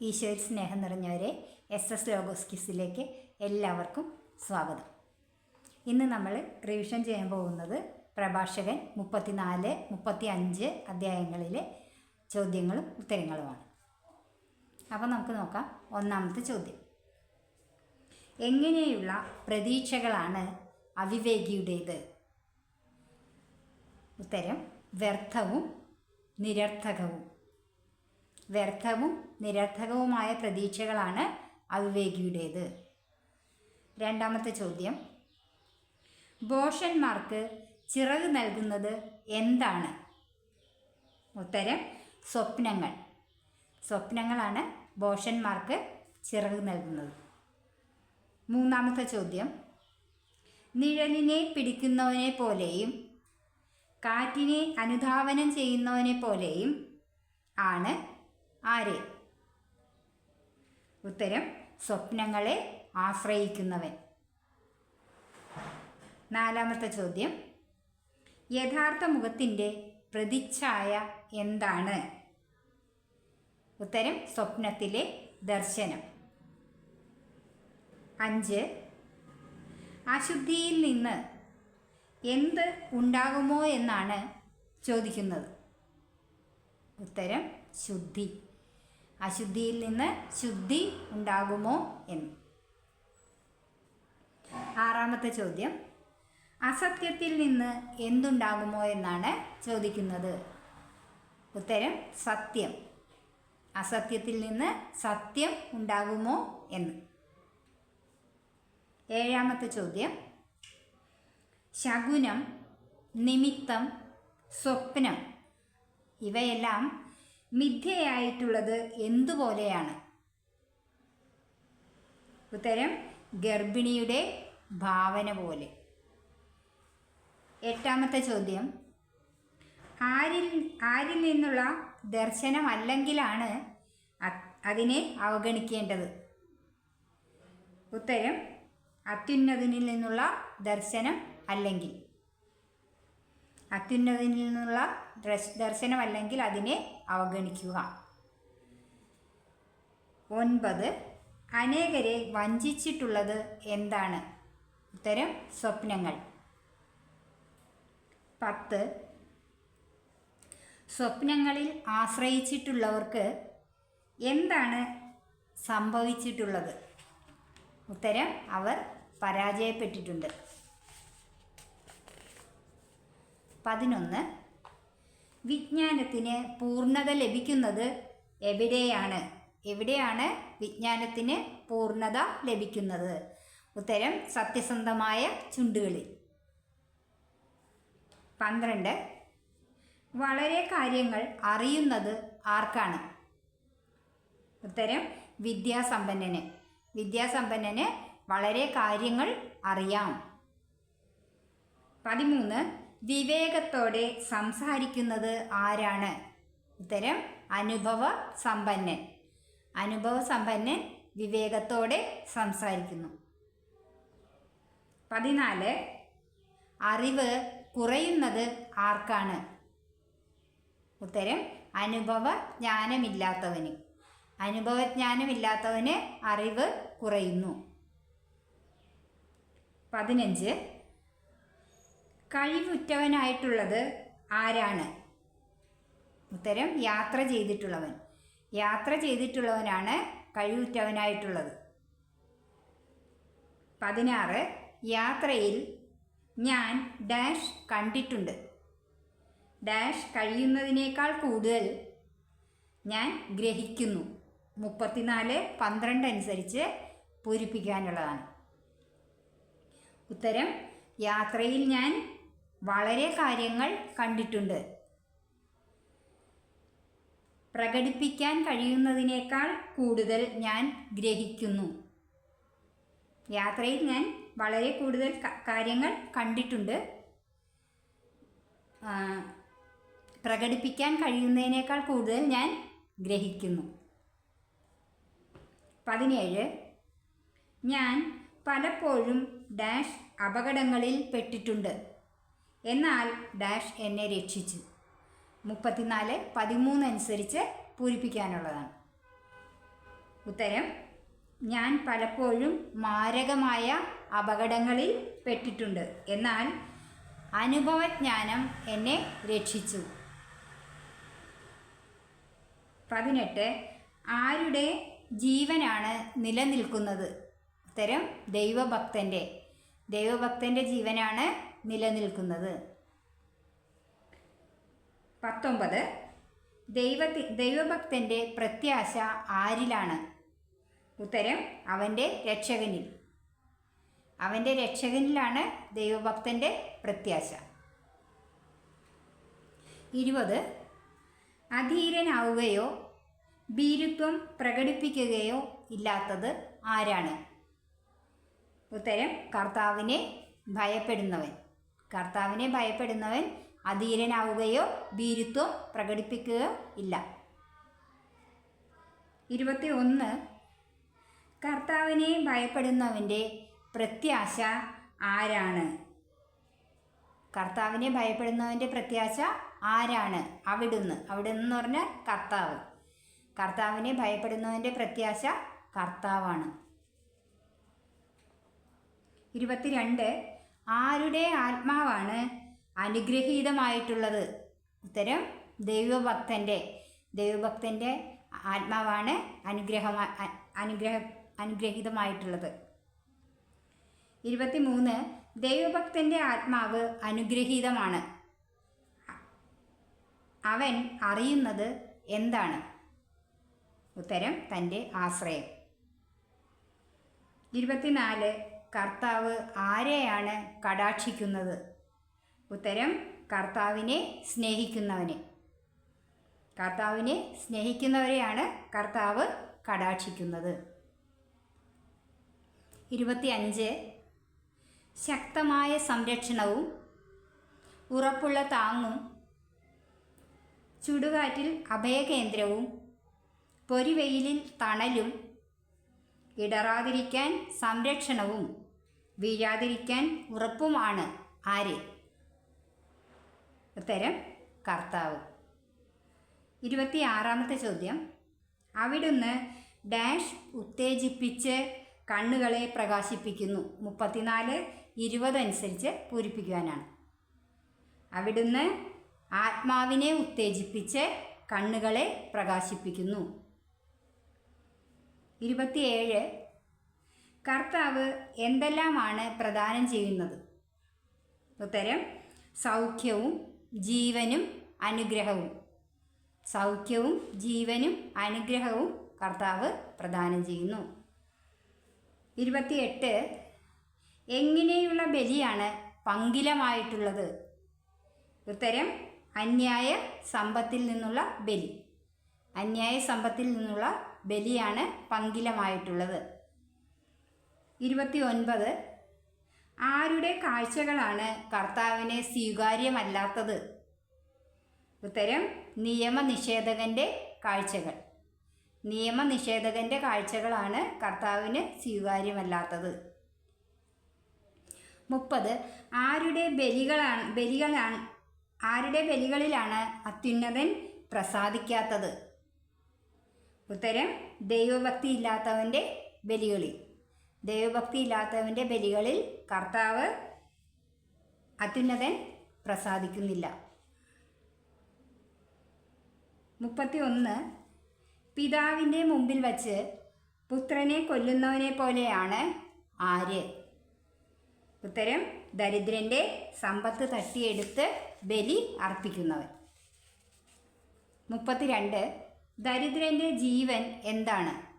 ഈശോയിൽ സ്നേഹം നിറഞ്ഞവരെ എസ് എസ് ലോഗോസ്കിസിലേക്ക് എല്ലാവർക്കും സ്വാഗതം. ഇന്ന് നമ്മൾ റിവിഷൻ ചെയ്യാൻ പോകുന്നത് പ്രഭാഷകൻ മുപ്പത്തിനാല് മുപ്പത്തി അഞ്ച് അധ്യായങ്ങളിലെ ചോദ്യങ്ങളും ഉത്തരങ്ങളുമാണ്. അപ്പോൾ നമുക്ക് നോക്കാം ഒന്നാമത്തെ ചോദ്യം. എങ്ങനെയുള്ള പ്രതീക്ഷകളാണ് അവിവേകിയുടേത്? ഉത്തരം വ്യർത്ഥവും നിരർത്ഥകവും. വ്യർത്ഥവും നിരർത്ഥകവുമായ പ്രതീക്ഷകളാണ് അവിവേകിയുടേത്. രണ്ടാമത്തെ ചോദ്യം. ബോഷന്മാർക്ക് ചിറക് നൽകുന്നത് എന്താണ്? ഉത്തരം സ്വപ്നങ്ങൾ. സ്വപ്നങ്ങളാണ് ബോഷന്മാർക്ക് ചിറക് നൽകുന്നത്. മൂന്നാമത്തെ ചോദ്യം. നിഴലിനെ പിടിക്കുന്നവനെ പോലെയും കാറ്റിനെ അനുധാവനം ചെയ്യുന്നവനെ പോലെയും ആണ് ആര്? ഉത്തരം സ്വപ്നങ്ങളെ ആശ്രയിക്കുന്നവൻ. നാലാമത്തെ ചോദ്യം. യഥാർത്ഥ മുഖത്തിന്റെ പ്രതിച്ഛായ എന്താണ്? ഉത്തരം സ്വപ്നത്തിലെ ദർശനം. അഞ്ച്. അശുദ്ധിയിൽ നിന്ന് എന്ത് ഉണ്ടാകുമോ എന്നാണ് ചോദിക്കുന്നത്. ഉത്തരം ശുദ്ധി. അശുദ്ധിയിൽ നിന്ന് ശുദ്ധി ഉണ്ടാകുമോ എന്ന്. ആറാമത്തെ ചോദ്യം. അസത്യത്തിൽ നിന്ന് എന്തുണ്ടാകുമോ എന്നാണ് ചോദിക്കുന്നത്. ഉത്തരം സത്യം. അസത്യത്തിൽ നിന്ന് സത്യം ഉണ്ടാകുമോ എന്ന്. ഏഴാമത്തെ ചോദ്യം. ശകുനം നിമിത്തം സ്വപ്നം ഇവയെല്ലാം മിഥ്യയായിട്ടുള്ളത് എന്തുപോലെയാണ്? ഉത്തരം ഗർഭിണിയുടെ ഭാവന പോലെ. എട്ടാമത്തെ ചോദ്യം. ആരിൽ ആരിൽ നിന്നുള്ള ദർശനം അല്ലെങ്കിലാണ് അതിനെ അവഗണിക്കേണ്ടത്? ഉത്തരം അത്യുന്നതനിൽ നിന്നുള്ള ദർശനം അല്ലെങ്കിൽ. അത്യുന്നതനിൽ നിന്നുള്ള ദർശനമല്ലെങ്കിൽ അതിനെ അവഗണിക്കുക. ഒൻപത് അനേകരെ വഞ്ചിച്ചിട്ടുള്ളത് എന്താണ്? ഉത്തരം സ്വപ്നങ്ങൾ. പത്ത് സ്വപ്നങ്ങളിൽ ആശ്രയിച്ചിട്ടുള്ളവർക്ക് എന്താണ് സംഭവിച്ചിട്ടുള്ളത്? ഉത്തരം അവർ പരാജയപ്പെട്ടിട്ടുണ്ട്. പതിനൊന്ന് വിജ്ഞാനത്തിന് പൂർണത ലഭിക്കുന്നത് എവിടെയാണ്? എവിടെയാണ് വിജ്ഞാനത്തിന് പൂർണത ലഭിക്കുന്നത്? ഉത്തരം സത്യസന്ധമായ ചുണ്ടുകളിൽ. പന്ത്രണ്ട്. വളരെ കാര്യങ്ങൾ അറിയുന്നത് ആർക്കാണ്? ഉത്തരം വിദ്യാസമ്പന്നന്. വിദ്യാസമ്പന്നന് വളരെ കാര്യങ്ങൾ അറിയാം. പതിമൂന്ന്. വിവേകത്തോടെ സംസാരിക്കുന്നത് ആരാണ്? ഉത്തരം അനുഭവ സമ്പന്നൻ അനുഭവ സമ്പന്നൻ വിവേകത്തോടെ സംസാരിക്കുന്നു. പതിനാല് അറിവ് കുറയുന്നത് ആർക്കാണ്? ഉത്തരം അനുഭവ ജ്ഞാനമില്ലാത്തവന് അനുഭവജ്ഞാനമില്ലാത്തവന് അറിവ് കുറയുന്നു. പതിനഞ്ച് കഴിവുറ്റവനായിട്ടുള്ളത് ആരാണ്? ഉത്തരം യാത്ര ചെയ്തിട്ടുള്ളവൻ. യാത്ര ചെയ്തിട്ടുള്ളവനാണ് കഴിവുറ്റവനായിട്ടുള്ളത്. പതിനാറ് യാത്രയിൽ ഞാൻ ഡാഷ് കണ്ടിട്ടുണ്ട്. ഡാഷ് കഴിയുന്നതിനേക്കാൾ കൂടുതൽ ഞാൻ ഗ്രഹിക്കുന്നു. മുപ്പത്തിനാല് പന്ത്രണ്ട് അനുസരിച്ച് പൂരിപ്പിക്കാനുള്ളതാണ്. ഉത്തരം യാത്രയിൽ ഞാൻ വളരെ കാര്യങ്ങൾ കണ്ടിട്ടുണ്ട്. പ്രകടിപ്പിക്കാൻ കഴിയുന്നതിനേക്കാൾ കൂടുതൽ ഞാൻ ഗ്രഹിക്കുന്നു. യാത്രയിൽ ഞാൻ വളരെ കൂടുതൽ കാര്യങ്ങൾ കണ്ടിട്ടുണ്ട്. പ്രകടിപ്പിക്കാൻ കഴിയുന്നതിനേക്കാൾ കൂടുതൽ ഞാൻ ഗ്രഹിക്കുന്നു. പതിനേഴ് ഞാൻ പലപ്പോഴും ഡാഷ് അപകടങ്ങളിൽ പെട്ടിട്ടുണ്ട്. എന്നാൽ ഡാഷ് എന്നെ രക്ഷിച്ചു. മുപ്പത്തിനാല് പതിമൂന്ന് അനുസരിച്ച് പൂരിപ്പിക്കാനുള്ളതാണ്. ഉത്തരം ഞാൻ പലപ്പോഴും മാരകമായ അപകടങ്ങളിൽ പെട്ടിട്ടുണ്ട്. എന്നാൽ അനുഭവജ്ഞാനം എന്നെ രക്ഷിച്ചു. പതിനെട്ട് ആരുടെ ജീവനാണ് നിലനിൽക്കുന്നത്? ഉത്തരം ദൈവഭക്തന്റെ ദൈവഭക്തന്റെ ജീവനാണ് നിലനിൽക്കുന്നത്. പത്തൊമ്പത്. ദൈവത്തി ദൈവഭക്തന്റെ പ്രത്യാശ ആരിലാണ്? ഉത്തരം അവന്റെ രക്ഷകനിൽ. അവന്റെ രക്ഷകനിലാണ് ദൈവഭക്തന്റെ പ്രത്യാശ. ഇരുപത്. അധീരനാവുകയോ ഭീരുത്വം പ്രകടിപ്പിക്കുകയോ ഇല്ലാത്തത് ആരാണ്? ഉത്തരം കർത്താവിനെ ഭയപ്പെടുന്നവൻ. കർത്താവിനെ ഭയപ്പെടുന്നവൻ അധീരനാവുകയോ ഭീരുത്വം പ്രകടിപ്പിക്കുകയോ ഇല്ല. ഇരുപത്തി ഒന്ന് കർത്താവിനെ ഭയപ്പെടുന്നവന്റെ പ്രത്യാശ ആരാണ്? കർത്താവിനെ ഭയപ്പെടുന്നവന്റെ പ്രത്യാശ ആരാണ്? അവിടുന്ന്. അവിടുന്ന് എന്ന് പറഞ്ഞാൽ കർത്താവ്. കർത്താവിനെ ഭയപ്പെടുന്നവന്റെ പ്രത്യാശ കർത്താവാണ്. ഇരുപത്തിരണ്ട്. ആരുടെ ആത്മാവാണ് അനുഗ്രഹീതമായിട്ടുള്ളത്? ഉത്തരം ദൈവഭക്തന്റെ ദൈവഭക്തന്റെ ആത്മാവാണ് അനുഗ്രഹ അനുഗ്രഹ അനുഗ്രഹീതമായിട്ടുള്ളത്. ഇരുപത്തി മൂന്ന് ദൈവഭക്തന്റെ ആത്മാവ് അനുഗ്രഹീതമാണ്. അവൻ അറിയുന്നത് എന്താണ്? ഉത്തരം തന്റെ ആശ്രയം. ഇരുപത്തിനാല് കർത്താവ് ആരെയാണ് കടാക്ഷിക്കുന്നത്? ഉത്തരം കർത്താവിനെ സ്നേഹിക്കുന്നവനെ. കർത്താവിനെ സ്നേഹിക്കുന്നവരെയാണ് കർത്താവ് കടാക്ഷിക്കുന്നത്. ഇരുപത്തി അഞ്ച് ശക്തമായ സംരക്ഷണവും ഉറപ്പുള്ള താങ്ങും ചുടുകാറ്റിൽ അഭയകേന്ദ്രവും പൊരിവെയിലിൽ തണലും ഇടറാതിരിക്കാൻ സംരക്ഷണവും വീഴാതിരിക്കാൻ ഉറപ്പുമാണ് ആര്? ഉത്തരം കർത്താവ്. ഇരുപത്തി ആറാമത്തെ ചോദ്യം. അവിടുന്ന് ഡാഷ് ഉത്തേജിപ്പിച്ച് കണ്ണുകളെ പ്രകാശിപ്പിക്കുന്നു. മുപ്പത്തിനാല് ഇരുപത് അനുസരിച്ച് പൂരിപ്പിക്കുവാനാണ്. അവിടുന്ന് ആത്മാവിനെ ഉത്തേജിപ്പിച്ച് കണ്ണുകളെ പ്രകാശിപ്പിക്കുന്നു. ഇരുപത്തിയേഴ് കർത്താവ് എന്തെല്ലാമാണ് പ്രദാനം ചെയ്യുന്നത്? ഉത്തരം സൗഖ്യവും ജീവനും അനുഗ്രഹവും. സൗഖ്യവും ജീവനും അനുഗ്രഹവും കർത്താവ് പ്രദാനം ചെയ്യുന്നു. ഇരുപത്തിയെട്ട് എങ്ങനെയുള്ള ബലിയാണ് പങ്കിലമായിട്ടുള്ളത്? ഉത്തരം അന്യായ സമ്പത്തിൽ നിന്നുള്ള ബലി. അന്യായ സമ്പത്തിൽ നിന്നുള്ള ബലിയാണ് പങ്കിലമായിട്ടുള്ളത്. ഇരുപത്തി ഒൻപത് ആരുടെ കാഴ്ചകളാണ് കർത്താവിനെ സ്വീകാര്യമല്ലാത്തത്? ഉത്തരം നിയമനിഷേധകന്റെ കാഴ്ചകൾ. നിയമനിഷേധകന്റെ കാഴ്ചകളാണ് കർത്താവിന് സ്വീകാര്യമല്ലാത്തത്. മുപ്പത് ആരുടെ ബലികളാണ് ബലികളാണ് ആരുടെ ബലികളിലാണ് അത്യുന്നതൻ പ്രസാദിക്കാത്തത്? ഉത്തരം ദൈവഭക്തി ഇല്ലാത്തവന്റെ ബലികളിൽ. ദൈവഭക്തി ഇല്ലാത്തവന്റെ ബലികളിൽ കർത്താവ് അത്യുന്നതൻ പ്രസാദിക്കുന്നില്ല. മുപ്പത്തി ഒന്ന് പിതാവിന്റെ മുമ്പിൽ വച്ച് പുത്രനെ കൊല്ലുന്നവനെ പോലെയാണ് ആര്? ഉത്തരം ദരിദ്രന്റെ സമ്പത്ത് തട്ടിയെടുത്ത് ബലി അർപ്പിക്കുന്നവൻ. മുപ്പത്തിരണ്ട്. ദരിദ്രന്റെ ജീവൻ എന്താണ്?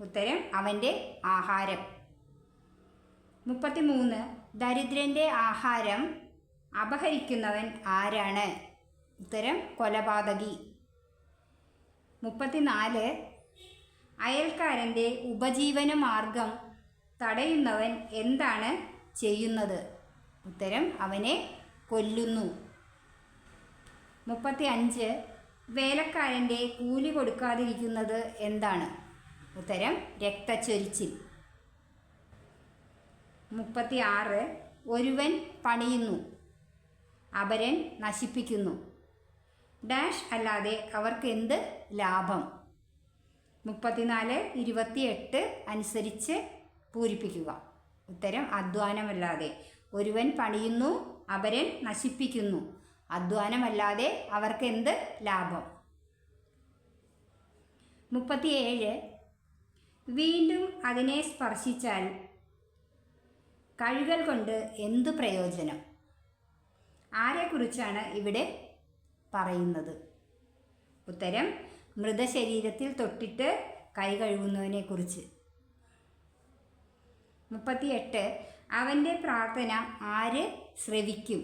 ഉത്തരം അവന്റെ ആഹാരം. മുപ്പത്തിമൂന്ന്. ദരിദ്രന്റെ ആഹാരം അപഹരിക്കുന്നവൻ ആരാണ്? ഉത്തരം കൊലപാതകി. മുപ്പത്തിനാല്. അയൽക്കാരന്റെ ഉപജീവന മാർഗം തടയുന്നവൻ എന്താണ് ചെയ്യുന്നത്? ഉത്തരം അവനെ കൊല്ലുന്നു. മുപ്പത്തി അഞ്ച് വേലക്കാരന്റെ കൂലി കൊടുക്കാതിരിക്കുന്നത് എന്താണ്? ഉത്തരം രക്തച്ചൊരിച്ചിൽ. മുപ്പത്തി ആറ് ഒരുവൻ പണിയുന്നു. അവരൻ നശിപ്പിക്കുന്നു. ഡാഷ് അല്ലാതെ അവർക്ക് എന്ത് ലാഭം? മുപ്പത്തിനാല് ഇരുപത്തിയെട്ട് അനുസരിച്ച് പൂരിപ്പിക്കുക. ഉത്തരം അധ്വാനമല്ലാതെ. ഒരുവൻ പണിയുന്നു അവരൻ നശിപ്പിക്കുന്നു. അധ്വാനമല്ലാതെ അവർക്ക് എന്ത് ലാഭം? മുപ്പത്തിയേഴ് വീണ്ടും അതിനെ സ്പർശിച്ചാൽ കഴുകൽ കൊണ്ട് എന്ത് പ്രയോജനം? ആരെക്കുറിച്ചാണ് ഇവിടെ പറയുന്നത്? ഉത്തരം മൃതശരീരത്തിൽ തൊട്ടിട്ട് കൈ കഴുകുന്നതിനെ കുറിച്ച് മുപ്പത്തിയെട്ട് അവന്റെ പ്രാർത്ഥന ആര് ശ്രവിക്കും?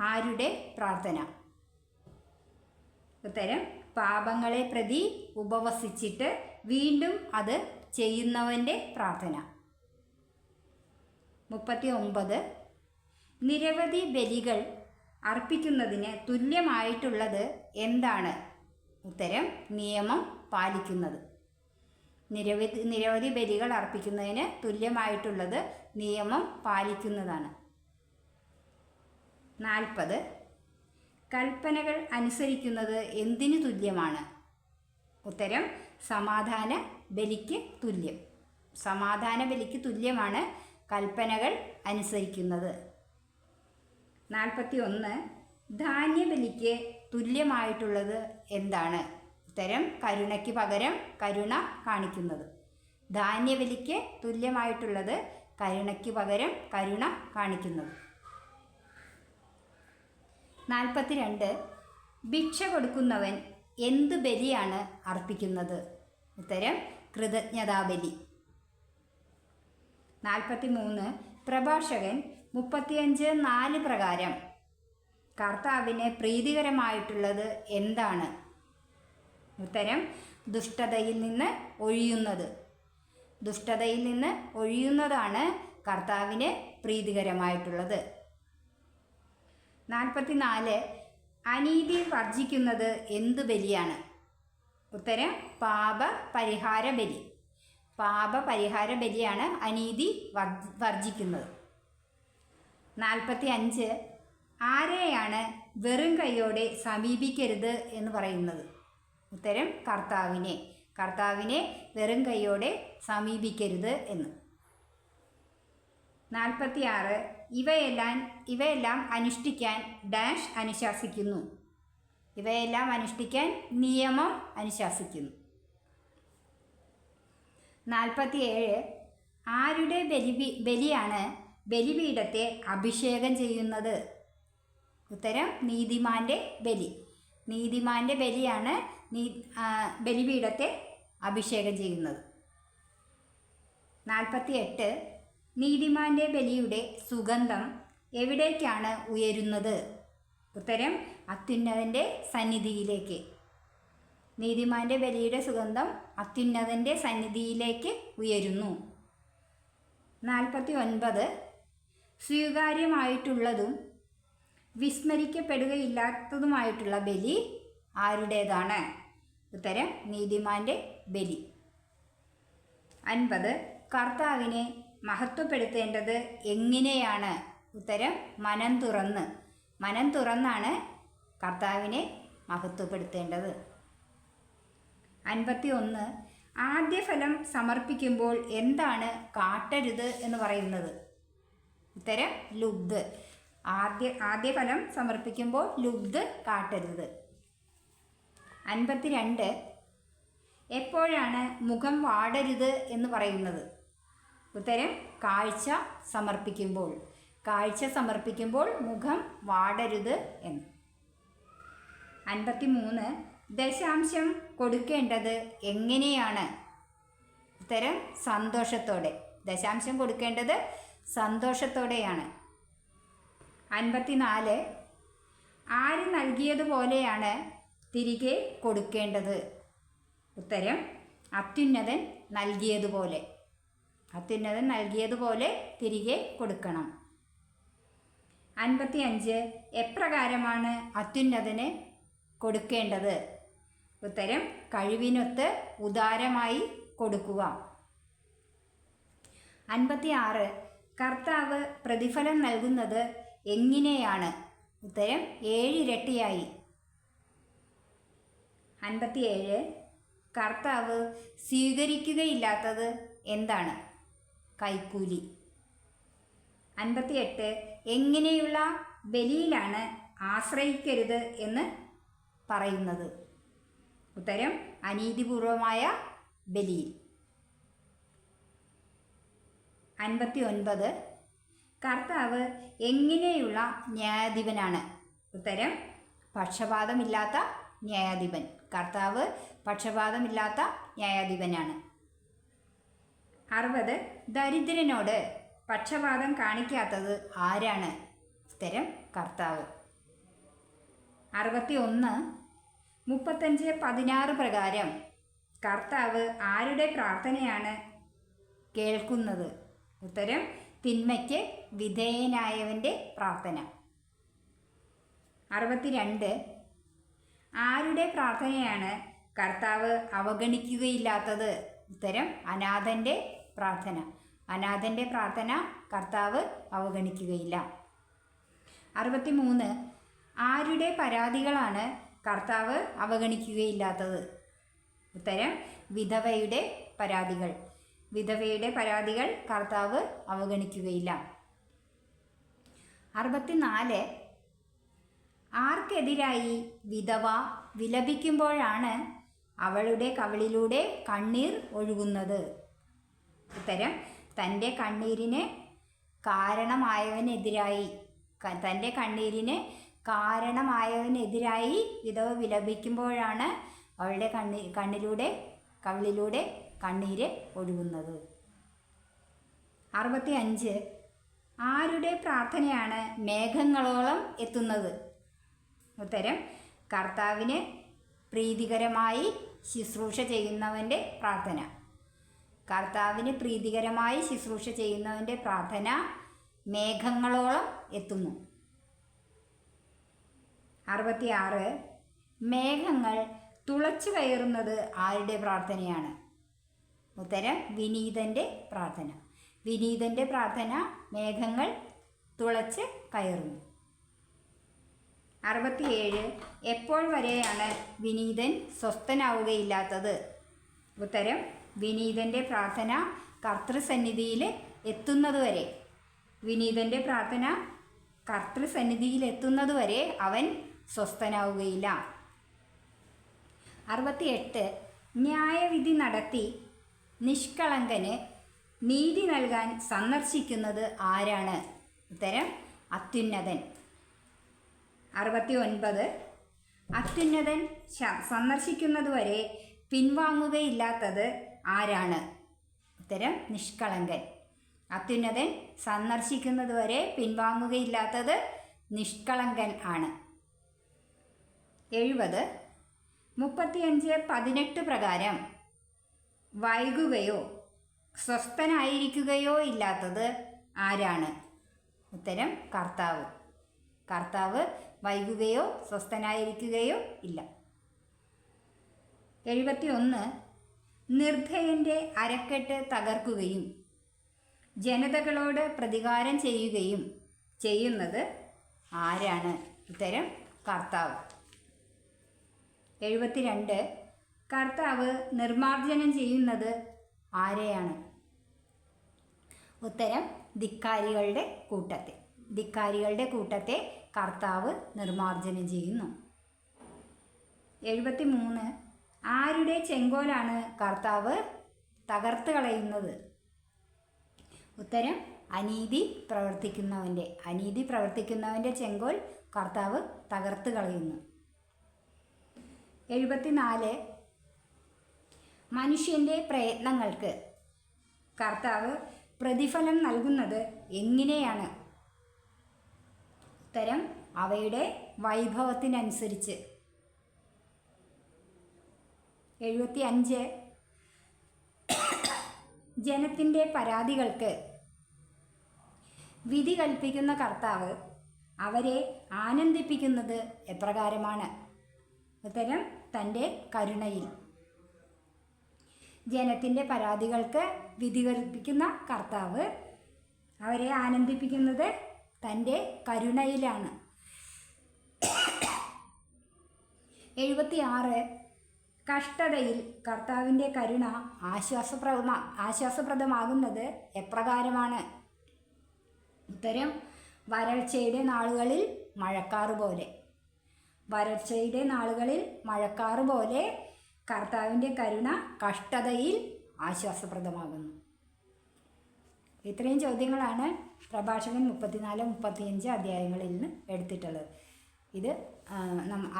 ആരുടെ പ്രാർത്ഥന? ഉത്തരം പാപങ്ങളെ പ്രതി ഉപവസിച്ചിട്ട് വീണ്ടും അത് ചെയ്യുന്നവന്റെ പ്രാർത്ഥന. മുപ്പത്തി ഒമ്പത് നിരവധി ബലികൾ അർപ്പിക്കുന്നതിന് തുല്യമായിട്ടുള്ളത് എന്താണ്? ഉത്തരം നിയമം പാലിക്കുന്നത്. നിരവധി നിരവധി ബലികൾ അർപ്പിക്കുന്നതിന് തുല്യമായിട്ടുള്ളത് നിയമം പാലിക്കുന്നതാണ്. നാൽപ്പത്. കൽപ്പനകൾ അനുസരിക്കുന്നത് എന്തിനു തുല്യമാണ്? ഉത്തരം സമാധാന ബലിക്ക് തുല്യം. സമാധാന ബലിക്ക് തുല്യമാണ് കൽപ്പനകൾ അനുസരിക്കുന്നത്. നാൽപ്പത്തി ഒന്ന് ധാന്യബലിക്ക് തുല്യമായിട്ടുള്ളത് എന്താണ്? ഉത്തരം കരുണയ്ക്ക് പകരം കരുണ കാണിക്കുന്നത്. ധാന്യബലിക്ക് തുല്യമായിട്ടുള്ളത് കരുണയ്ക്ക് പകരം കരുണ കാണിക്കുന്നത്. നാൽപ്പത്തിരണ്ട്. ഭിക്ഷ കൊടുക്കുന്നവൻ എന്ത് ബലിയാണ് അർപ്പിക്കുന്നത്? ഉത്തരം കൃതജ്ഞതാബലി. നാൽപ്പത്തി മൂന്ന് പ്രഭാഷകൻ മുപ്പത്തിയഞ്ച് നാല് പ്രകാരം. കർത്താവിന് പ്രീതികരമായിട്ടുള്ളത് എന്താണ്? ഉത്തരം ദുഷ്ടതയിൽ നിന്ന് ഒഴിയുന്നത്. ദുഷ്ടതയിൽ നിന്ന് ഒഴിയുന്നതാണ് കർത്താവിന് പ്രീതികരമായിട്ടുള്ളത്. നാൽപ്പത്തിനാല്. അനീതി വർജിക്കുന്നത് എന്ത് ബലിയാണ്? ഉത്തരം പാപ പരിഹാര ബലി പാപ പരിഹാര ബലിയാണ് അനീതി വർജിക്കുന്നത്. നാൽപ്പത്തി അഞ്ച് ആരെയാണ് വെറും കൈയോടെ സമീപിക്കരുത് എന്ന് പറയുന്നത്? ഉത്തരം കർത്താവിനെ. കർത്താവിനെ വെറും കൈയോടെ സമീപിക്കരുത് എന്ന്. നാൽപ്പത്തിയാറ്. ഇവയെല്ലാം ഇവയെല്ലാം അനുഷ്ഠിക്കാൻ ഡാഷ് അനുശാസിക്കുന്നു. ഇവയെല്ലാം അനുഷ്ഠിക്കാൻ നിയമം അനുശാസിക്കുന്നു. നാൽപ്പത്തിയേഴ്. ആരുടെ ബലി ബലിയാണ് ബലിപീഠത്തെ അഭിഷേകം ചെയ്യുന്നത്? ഉത്തരം നീതിമാന്റെ ബലി. നീതിമാന്റെ ബലിയാണ് നീ ബലിപീഠത്തെ അഭിഷേകം ചെയ്യുന്നത്. നാൽപ്പത്തി എട്ട് നീതിമാന്റെ ബലിയുടെ സുഗന്ധം എവിടേക്കാണ് ഉയരുന്നത്? ഉത്തരം അത്യുന്നതന്റെ സന്നിധിയിലേക്ക്. നീതിമാന്റെ ബലിയുടെ സുഗന്ധം അത്യുന്നതന്റെ സന്നിധിയിലേക്ക് ഉയരുന്നു. നാൽപ്പത്തി ഒൻപത് സ്വീകാര്യമായിട്ടുള്ളതും വിസ്മരിക്കപ്പെടുകയില്ലാത്തതുമായിട്ടുള്ള ബലി ആരുടേതാണ്? ഉത്തരം നീതിമാന്റെ ബലി. അൻപത്. കർത്താവിനെ മഹത്വപ്പെടുത്തേണ്ടത് എങ്ങനെയാണ്? ഉത്തരം മനം തുറന്ന്. മനം തുറന്നാണ് കർത്താവിനെ മഹത്വപ്പെടുത്തേണ്ടത്. അൻപത്തി ഒന്ന് ആദ്യ ഫലം സമർപ്പിക്കുമ്പോൾ എന്താണ് കാട്ടരുത് എന്ന് പറയുന്നത്? ഉത്തരം ലുബ്ധ് ആദ്യ ആദ്യ ഫലം സമർപ്പിക്കുമ്പോൾ ലുബ്ധ് കാട്ടരുത്. അൻപത്തിരണ്ട് എപ്പോഴാണ് മുഖം വാടരുത് എന്ന് പറയുന്നത്? ഉത്തരം കാഴ്ച സമർപ്പിക്കുമ്പോൾ. കാഴ്ച സമർപ്പിക്കുമ്പോൾ മുഖം വാടരുത് എന്ന്. അൻപത്തി മൂന്ന് ദശാംശം കൊടുക്കേണ്ടത് എങ്ങനെയാണ്? ഉത്തരം സന്തോഷത്തോടെ. ദശാംശം കൊടുക്കേണ്ടത് സന്തോഷത്തോടെയാണ്. അൻപത്തിനാല്. ആര് നൽകിയതുപോലെയാണ് തിരികെ കൊടുക്കേണ്ടത്? ഉത്തരം അത്യുന്നതൻ നൽകിയതുപോലെ. അത്യുന്നതൻ നൽകിയതുപോലെ തിരികെ കൊടുക്കണം. അൻപത്തിയഞ്ച് എപ്രകാരമാണ് അത്യുന്നതന് കൊടുക്കേണ്ടത്? ഉത്തരം കഴിവിനൊത്ത് ഉദാരമായി കൊടുക്കുക. അൻപത്തി ആറ് കർത്താവ് പ്രതിഫലം നൽകുന്നത് എങ്ങനെയാണ്? ഉത്തരം ഏഴിരട്ടിയായി അൻപത്തിയേഴ് കർത്താവ് സ്വീകരിക്കുകയില്ലാത്തത് എന്താണ്? കൈക്കൂലി. അൻപത്തിയെട്ട് എങ്ങനെയുള്ള ബലിയിലാണ് ആശ്രയിക്കരുത് എന്ന് പറയുന്നത്. ഉത്തരം അനീതിപൂർവമായ ബലിയിൽ അൻപത്തി ഒൻപത് കർത്താവ് എങ്ങനെയുള്ള ന്യായാധിപനാണ്? ഉത്തരം പക്ഷപാതമില്ലാത്ത ന്യായാധിപൻ. കർത്താവ് പക്ഷപാതമില്ലാത്ത ന്യായാധിപനാണ്. അറുപത്. ദരിദ്രനോട് പക്ഷപാതം കാണിക്കാത്തത് ആരാണ്? ഉത്തരം കർത്താവ്. അറുപത്തി ഒന്ന് മുപ്പത്തഞ്ച് പതിനാറ് പ്രകാരം കർത്താവ് ആരുടെ പ്രാർത്ഥനയാണ് കേൾക്കുന്നത്? ഉത്തരം തിന്മയ്ക്ക് വിധേയനായവന്റെ പ്രാർത്ഥന. അറുപത്തിരണ്ട് ആരുടെ പ്രാർത്ഥനയാണ് കർത്താവ് അവഗണിക്കുകയില്ലാത്തത്? ഉത്തരം അനാഥന്റെ പ്രാർത്ഥന. അനാഥന്റെ പ്രാർത്ഥന കർത്താവ് അവഗണിക്കുകയില്ല. അറുപത്തി മൂന്ന് ആരുടെ പരാതികളാണ് കർത്താവ് അവഗണിക്കുകയില്ലാത്തത്? ഉത്തരം വിധവയുടെ പരാതികൾ. വിധവയുടെ പരാതികൾ കർത്താവ് അവഗണിക്കുകയില്ല. അറുപത്തിനാല്. ആർക്കെതിരായി വിധവ വിലപിക്കുമ്പോഴാണ് അവളുടെ കവിളിലൂടെ കണ്ണീർ ഒഴുകുന്നത്? ഉത്തരം തന്റെ കണ്ണീരിന് കാരണമായവനെതിരായി. തന്റെ കണ്ണീരിന് കാരണമായവനെതിരായി വിധവ വിലപിക്കുമ്പോഴാണ് അവളുടെ കണ്ണി കണ്ണിലൂടെ കവിളിലൂടെ കണ്ണീര് ഒഴുകുന്നത്. അറുപത്തി അഞ്ച് ആരുടെ പ്രാർത്ഥനയാണ് മേഘങ്ങളോളം എത്തുന്നത്? ഉത്തരം കർത്താവിന് പ്രീതികരമായി ശുശ്രൂഷ ചെയ്യുന്നവന്റെ പ്രാർത്ഥന. കർത്താവിന് പ്രീതികരമായി ശുശ്രൂഷ ചെയ്യുന്നവന്റെ പ്രാർത്ഥന മേഘങ്ങളോളം എത്തുന്നു. അറുപത്തിയാറ്. മേഘങ്ങൾ തുളച്ചു കയറുന്നത് ആരുടെ പ്രാർത്ഥനയാണ്? ഉത്തരം വിനീതന്റെ പ്രാർത്ഥന. വിനീതന്റെ പ്രാർത്ഥന മേഘങ്ങൾ തുളച്ച് കയറുന്നു. അറുപത്തിയേഴ്. എപ്പോൾ വരെയാണ് വിനീതൻ സ്വസ്ഥനാവുകയില്ലാത്തത്? ഉത്തരം വിനീതന്റെ പ്രാർത്ഥന കർത്തൃസന്നിധിയിൽ എത്തുന്നതുവരെ. വിനീതന്റെ പ്രാർത്ഥന കർത്തൃസന്നിധിയിൽ എത്തുന്നതുവരെ അവൻ സ്വസ്ഥനാവുകയില്ല. അറുപത്തിയെട്ട്. ന്യായവിധി നടത്തി നിഷ്കളങ്കന് നീതി നൽകാൻ സന്ദർശിക്കുന്നത് ആരാണ്? ഉത്തരം അത്യുന്നതൻ. അറുപത്തി ഒൻപത് അത്യുന്നതൻ സന്ദർശിക്കുന്നതുവരെ പിൻവാങ്ങുകയില്ലാത്തത് ആരാണ്? ഉത്തരം നിഷ്കളങ്കൻ. അത്യുന്നതൻ സന്ദർശിക്കുന്നതുവരെ പിൻവാങ്ങുകയില്ലാത്തത് നിഷ്കളങ്കൻ ആണ്. എഴുപത്. മുപ്പത്തിയഞ്ച് പതിനെട്ട് പ്രകാരം വൈകുകയോ സ്വസ്ഥനായിരിക്കുകയോ ഇല്ലാത്തത് ആരാണ്? ഉത്തരം കർത്താവ്. കർത്താവ് വൈകുകയോ സ്വസ്ഥനായിരിക്കുകയോ ഇല്ല. എഴുപത്തി ഒന്ന് നിർഭയന്റെ അരക്കെട്ട് തകർക്കുകയും ജനതകളോട് പ്രതികാരം ചെയ്യുകയും ചെയ്യുന്നത് ആരാണ്? ഉത്തരം കർത്താവ്. എഴുപത്തിരണ്ട്. കർത്താവ് നിർമാർജനം ചെയ്യുന്നത് ആരെയാണ്? ഉത്തരം ധിക്കാരികളുടെ കൂട്ടത്തെ. ധിക്കാരികളുടെ കൂട്ടത്തെ കർത്താവ് നിർമാർജനം ചെയ്യുന്നു. എഴുപത്തി മൂന്ന് ആരുടെ ചെങ്കോലാണ് കർത്താവ് തകർത്ത് കളയുന്നത്? ഉത്തരം അനീതി പ്രവർത്തിക്കുന്നവന്റെ അനീതി പ്രവർത്തിക്കുന്നവന്റെ ചെങ്കോൽ കർത്താവ് തകർത്ത് കളയുന്നു. എഴുപത്തിനാല് മനുഷ്യന്റെ പ്രയത്നങ്ങൾക്ക് കർത്താവ് പ്രതിഫലം നൽകുന്നത് എങ്ങനെയാണ്? ഉത്തരം അവയുടെ വൈഭവത്തിനനുസരിച്ച്. എഴുപത്തി അഞ്ച് ജനത്തിന്റെ പരാതികൾക്ക് വിധി കൽപ്പിക്കുന്ന കർത്താവ് അവരെ ആനന്ദിപ്പിക്കുന്നത് എപ്രകാരമാണ്? ഉത്തരം തന്റെ കരുണയിൽ. ജനത്തിന്റെ പരാതികൾക്ക് വിധി കൽപ്പിക്കുന്ന കർത്താവ് അവരെ ആനന്ദിപ്പിക്കുന്നത് തന്റെ കരുണയിലാണ്. എഴുപത്തിയാറ്. കഷ്ടതയിൽ കർത്താവിന്റെ കരുണ ആശ്വാസപ്രദമാ ആശ്വാസപ്രദമാകുന്നത് എപ്രകാരമാണ്? ഉത്തരം വരൾച്ചയുടെ നാളുകളിൽ മഴക്കാറ് പോലെ വരൾച്ചയുടെ നാളുകളിൽ മഴക്കാറ് പോലെ കർത്താവിന്റെ കരുണ കഷ്ടതയിൽ ആശ്വാസപ്രദമാകുന്നു. ഇത്രയും ചോദ്യങ്ങളാണ് പ്രഭാഷകൻ മുപ്പത്തിനാല് മുപ്പത്തിയഞ്ച് അധ്യായങ്ങളിൽ നിന്ന് എടുത്തിട്ടുള്ളത്. ഇത്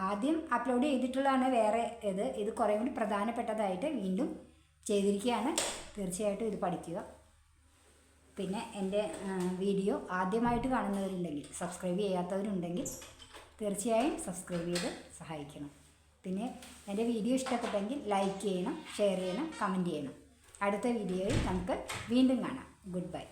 ആദ്യം അപ്ലോഡ് ചെയ്തിട്ടുള്ളതാണ് വേറെ ഇത്. ഇത് കുറേ കൂടി പ്രധാനപ്പെട്ടതായിട്ട് വീണ്ടും ചെയ്തിരിക്കുകയാണ്. തീർച്ചയായിട്ടും ഇത് പഠിക്കുക. പിന്നെ എന്റെ വീഡിയോ ആദ്യമായിട്ട് കാണുന്നവരുണ്ടെങ്കിൽ സബ്സ്ക്രൈബ് ചെയ്യാത്തവരുണ്ടെങ്കിൽ തീർച്ചയായും സബ്സ്ക്രൈബ് ചെയ്ത് സഹായിക്കണം. പിന്നെ എന്റെ വീഡിയോ ഇഷ്ടപ്പെട്ടെങ്കിൽ ലൈക്ക് ചെയ്യണം ഷെയർ ചെയ്യണം കമന്റ് ചെയ്യണം. അടുത്ത വീഡിയോയിൽ നമുക്ക് വീണ്ടും കാണാം. Good bye